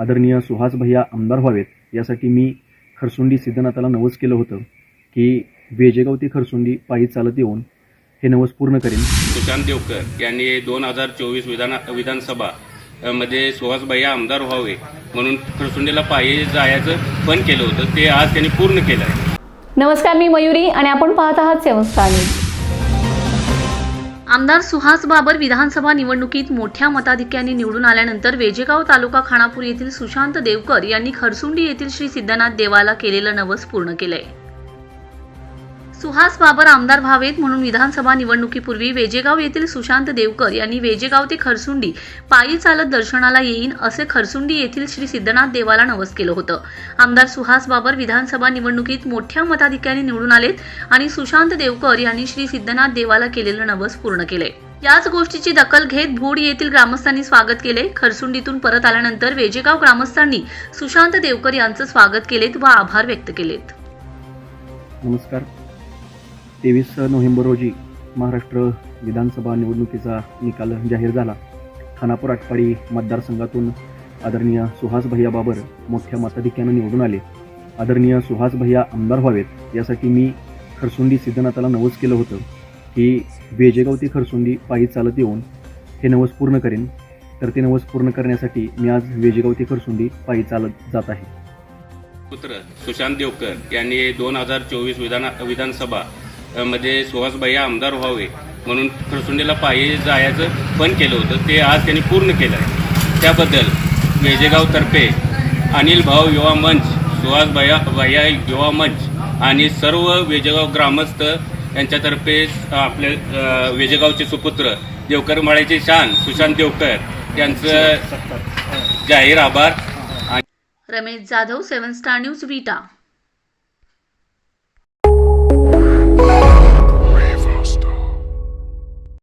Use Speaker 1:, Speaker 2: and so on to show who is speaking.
Speaker 1: आदरणीय सुहास भैया आमदार व्हावेत यासाठी मी खरसुंडी सिद्धनाथाला नवस केलं होतं की वेजेगाव ते खरसुंडी पायी चालत येऊन हे नवस पूर्ण करेन.
Speaker 2: सुशांत देवकर यांनी दोन हजार चोवीस विधान विधानसभा मध्ये सुहासभाई आमदार व्हावे म्हणून खरसुंडीला पायी जायचं पण केलं होतं. ते आज त्यांनी पूर्ण केलं आहे
Speaker 3: नमस्कार मी मयुरी आणि आपण पाहत आहात सेवन आमदार सुहास बाबर विधानसभा निवडणुकीत मोठ्या मताधिक्याने निवडून आल्यानंतर वेजेगाव तालुका खानापूर येथील सुशांत देवकर यांनी खरसुंडी येथील श्री सिद्धनाथ देवाला केलेलं नवस पूर्ण केलंय. सुहास बाबर आमदार व्हावेत म्हणून विधानसभा निवडणुकीपूर्वी वेजेगाव येथील सुशांत देवकर यांनी वेजेगाव ते खरसुंडी पायी चालत दर्शनाला येईन असे खरसुंडी येथील श्री सिद्धनाथ देवाला नवस केलं होतं. आमदार सुहास बाबर विधानसभा निवडणुकीत मोठ्या मताधिक्याने निवडून आलेत आणि सुशांत देवकर यांनी श्री सिद्धनाथ देवाला केलेलं नवस पूर्ण केलंय याच गोष्टीची दखल घेत भूड येथील ग्रामस्थांनी स्वागत केले. खरसुंडीतून परत आल्यानंतर वेजेगाव ग्रामस्थांनी सुशांत देवकर यांचं स्वागत केलेत व आभार व्यक्त केलेत.
Speaker 1: नमस्कार. तेवीस नोव्हेंबर रोजी महाराष्ट्र विधानसभा निवडणुकीचा निकाल जाहीर झाला. खानापूर आटपाडी मतदारसंघातून आदरणीय सुहास भैया बाबर मोठ्या मताधिक्यानं निवडून आले. आदरणीय सुहास भैया आमदार व्हावेत यासाठी मी खरसुंडी सिद्धनाथाला नवस केलं होतं की बेजेगाव ते खरसुंडी पायी चालत येऊन हे नवस पूर्ण करेन. तर ते नवस पूर्ण करण्यासाठी मी आज वेजेगाव ते खरसुंडी पायी चालत जात आहे.
Speaker 2: पुत्र सुशांत देवकर यांनी दोन हजार चोवीस विधान विधानसभा अ, म्हणजे मध्ये सुहासभाई आमदार व्हावे म्हणून खरसुंडीला पायी जायचं पण केलं होतं. ते आज त्यांनी पूर्ण केलं आहे. त्याबद्दल वेजेगावतर्फे अनिल भाऊ युवा मंच सुहास भैया भैया युवा मंच आणि सर्व वेजेगाव ग्रामस्थ यांच्यातर्फे आपले वेजेगावचे सुपुत्र देवकर माळ्याचे शान सुशांत देवकर यांचं जाहीर आभार.
Speaker 3: Ramesh Jadhav seven star news Vita.